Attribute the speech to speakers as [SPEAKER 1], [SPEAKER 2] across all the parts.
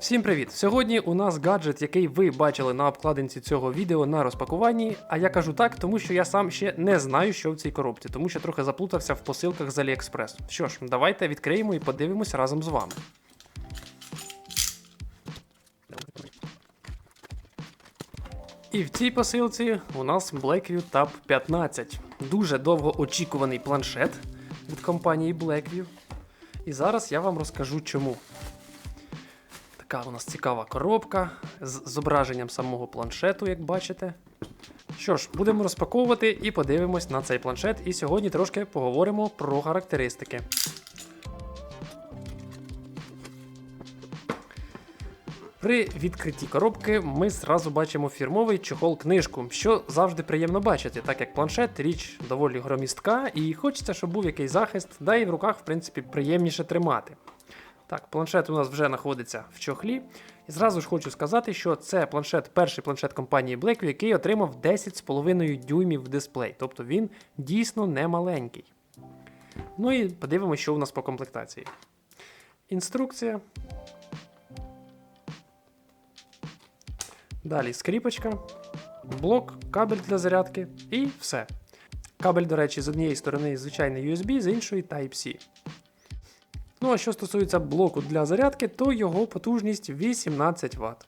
[SPEAKER 1] Всім привіт! Сьогодні у нас гаджет, який ви бачили на обкладинці цього відео на розпакуванні. А я кажу так, тому що я сам ще не знаю, що в цій коробці, тому що трохи заплутався в посилках з AliExpress. Що ж, давайте відкриємо і подивимось разом з вами. І в цій посилці у нас Blackview Tab 15. Дуже довго очікуваний планшет від компанії Blackview. І зараз я вам розкажу чому. Така у нас цікава коробка з зображенням самого планшету, як бачите. Що ж, будемо розпаковувати і подивимось на цей планшет. І сьогодні трошки поговоримо про характеристики. При відкритті коробки ми зразу бачимо фірмовий чохол-книжку, що завжди приємно бачити, так як планшет річ доволі громістка, і хочеться, щоб був якийсь захист, да і в руках, в принципі, приємніше тримати. Так, планшет у нас вже знаходиться в чохлі. І зразу ж хочу сказати, що це планшет, перший планшет компанії Blackview, який отримав 10,5 дюймів дисплей. Тобто він дійсно не маленький. Ну і подивимося, що у нас по комплектації. Інструкція. Далі скріпочка, блок, кабель для зарядки і все. Кабель, до речі, з однієї сторони звичайний USB, з іншої Type-C. Ну а що стосується блоку для зарядки, то його потужність 18 Вт.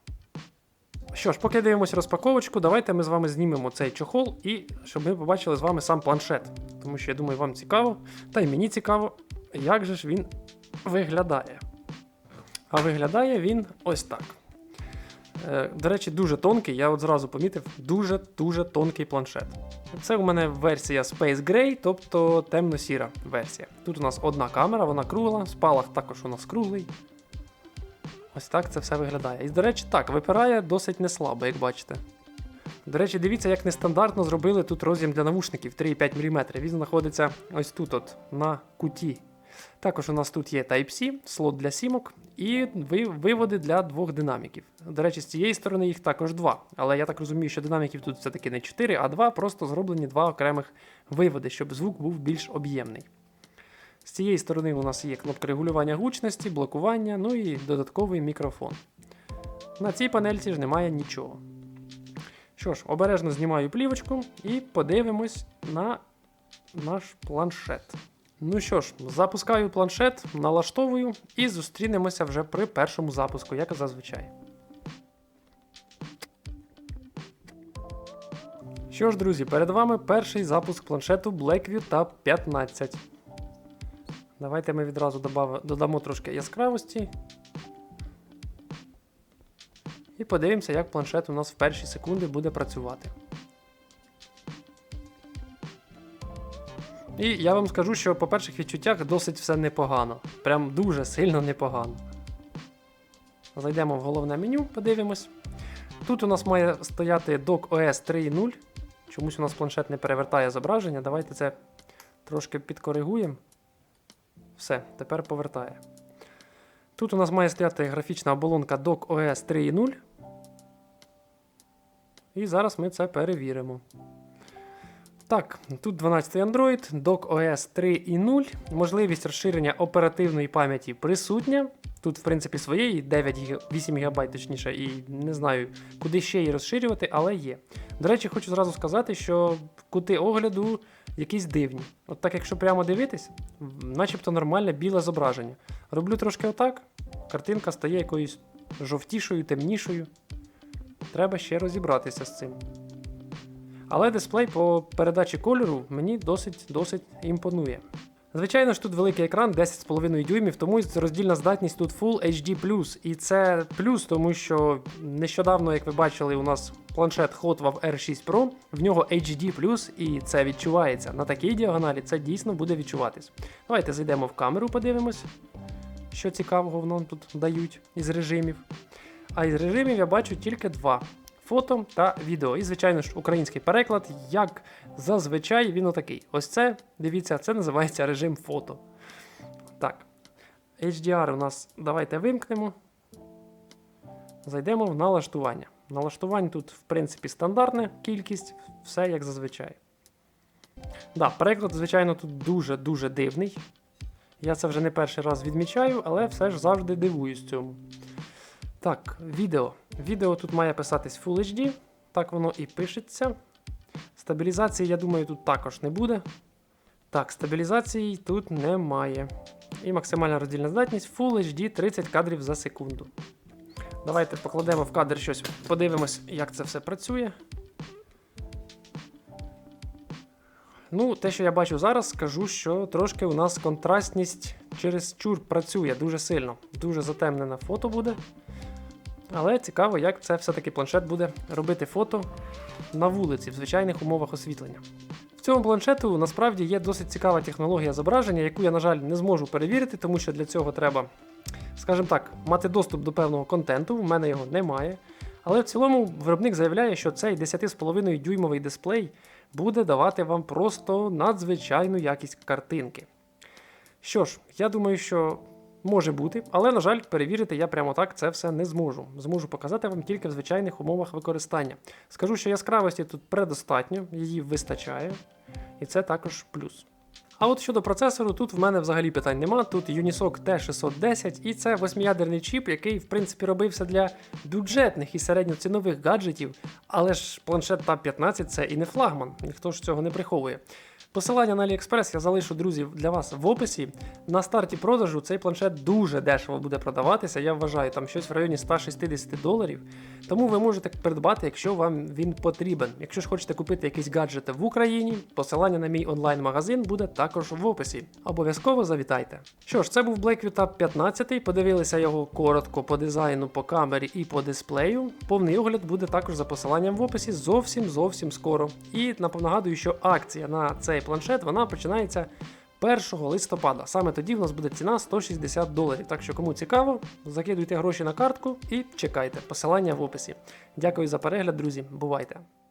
[SPEAKER 1] Що ж, поки дивимося розпаковочку, давайте ми з вами знімемо цей чохол і щоб ми побачили з вами сам планшет. Тому що я думаю, вам цікаво, та й мені цікаво, як же ж він виглядає. А виглядає він ось так. Е, До речі, дуже тонкий, я от зразу помітив, дуже-дуже тонкий планшет. Це у мене версія Space Gray, тобто темно-сіра версія. Тут у нас одна камера, вона кругла, спалах також у нас круглий. Ось так це все виглядає. І, до речі, так, випирає досить неслабо, як бачите. До речі, дивіться, як нестандартно зробили тут роз'єм для навушників 3,5 мм. Він знаходиться ось тут, от, на куті. Також у нас тут є Type-C, слот для сімок і виводи для двох динаміків. До речі, з цієї сторони їх також два. Але я так розумію, що динаміків тут все-таки не 4, а 2, просто зроблені два окремих виводи, щоб звук був більш об'ємний. З цієї сторони у нас є кнопка регулювання гучності, блокування, ну і додатковий мікрофон. На цій панельці ж немає нічого. Що ж, обережно знімаю плівочку і подивимось на наш планшет. Ну що ж, запускаю планшет, налаштовую і зустрінемося вже при першому запуску, як і зазвичай. Що ж, друзі, перед вами перший запуск планшету Blackview Tab 15. Давайте ми відразу додамо трошки яскравості. І подивимося, як планшет у нас в перші секунди буде працювати. І я вам скажу, що по перших відчуттях досить все непогано. Прям дуже сильно непогано. Зайдемо в головне меню, подивимось. Тут у нас має стояти Dock OS 3.0. Чомусь у нас планшет не перевертає зображення. Давайте це трошки підкоригуємо. Все, тепер повертає. Тут у нас має стояти графічна оболонка Dock OS 3.0. І зараз ми це перевіримо. Так, тут 12 Android, Dock OS 3.0, можливість розширення оперативної пам'яті присутня. Тут, в принципі, своєї 9 8 ГБ, точніше, і не знаю, куди ще її розширювати, але є. До речі, хочу зразу сказати, що кути огляду якісь дивні. От так, якщо прямо дивитись, начебто нормальне біле зображення. Роблю трошки отак, картинка стає якоюсь жовтішою, темнішою. Треба ще розібратися з цим. Але дисплей по передачі кольору мені досить досить імпонує. Звичайно ж, тут великий екран 10,5 дюймів, тому роздільна здатність тут Full HD+. І це плюс, тому що нещодавно, як ви бачили, у нас планшет Hotwav R6 Pro, в нього HD+, і це відчувається. На такій діагоналі це дійсно буде відчуватись. Давайте зайдемо в камеру, подивимось, що цікавого воно тут дають із режимів. А із режимів я бачу тільки два: фото та відео. І, звичайно ж, український переклад, як зазвичай, він отакий. Ось це, дивіться, це називається режим фото. Так. HDR у нас давайте вимкнемо. Зайдемо в налаштування. Налаштувань тут, в принципі, стандартна кількість, все як зазвичай. Да, переклад, звичайно, тут дуже-дуже дивний. Я це вже не перший раз відмічаю, але все ж завжди дивуюсь цьому. Так, відео. Відео тут має писатись Full HD, так воно і пишеться. Стабілізації, я думаю, тут також не буде. Так, стабілізації тут немає. І максимальна роздільна здатність Full HD 30 кадрів за секунду. Давайте покладемо в кадр щось, подивимось, як це все працює. Ну, те, що я бачу зараз, скажу, що трошки у нас контрастність через чур працює дуже сильно. Дуже затемнене фото буде. Але цікаво, як це все-таки планшет буде робити фото на вулиці в звичайних умовах освітлення. В цьому планшету насправді є досить цікава технологія зображення, яку я, на жаль, не зможу перевірити, тому що для цього треба, скажімо так, мати доступ до певного контенту. В мене його немає. Але в цілому виробник заявляє, що цей 10,5 дюймовий дисплей буде давати вам просто надзвичайну якість картинки. Що ж, я думаю, що може бути, але, на жаль, перевірити я прямо так це все не зможу. Зможу показати вам тільки в звичайних умовах використання. Скажу, що яскравості тут предостатньо, її вистачає, і це також плюс. А от щодо процесору, тут в мене взагалі питань нема. Тут Unisoc T610, і це восьмиядерний чіп, який, в принципі, робився для бюджетних і середньоцінових гаджетів, але ж планшет Tab 15 це і не флагман, ніхто ж цього не приховує. Посилання на AliExpress я залишу, друзі, для вас в описі. На старті продажу цей планшет дуже дешево буде продаватися. Я вважаю, там щось в районі 160 доларів. Тому ви можете придбати, якщо вам він потрібен. Якщо ж хочете купити якісь гаджети в Україні, посилання на мій онлайн-магазин буде також в описі. Обов'язково завітайте. Що ж, це був Blackview Tab 15. Подивилися його коротко по дизайну, по камері і по дисплею. Повний огляд буде також за посиланням в описі зовсім зовсім скоро. І нагадую, що акція на цей планшет вона починається 1 листопада. Саме тоді в нас буде ціна 160 доларів. Так що, кому цікаво, закидуйте гроші на картку і чекайте. Посилання в описі. Дякую за перегляд, друзі. Бувайте!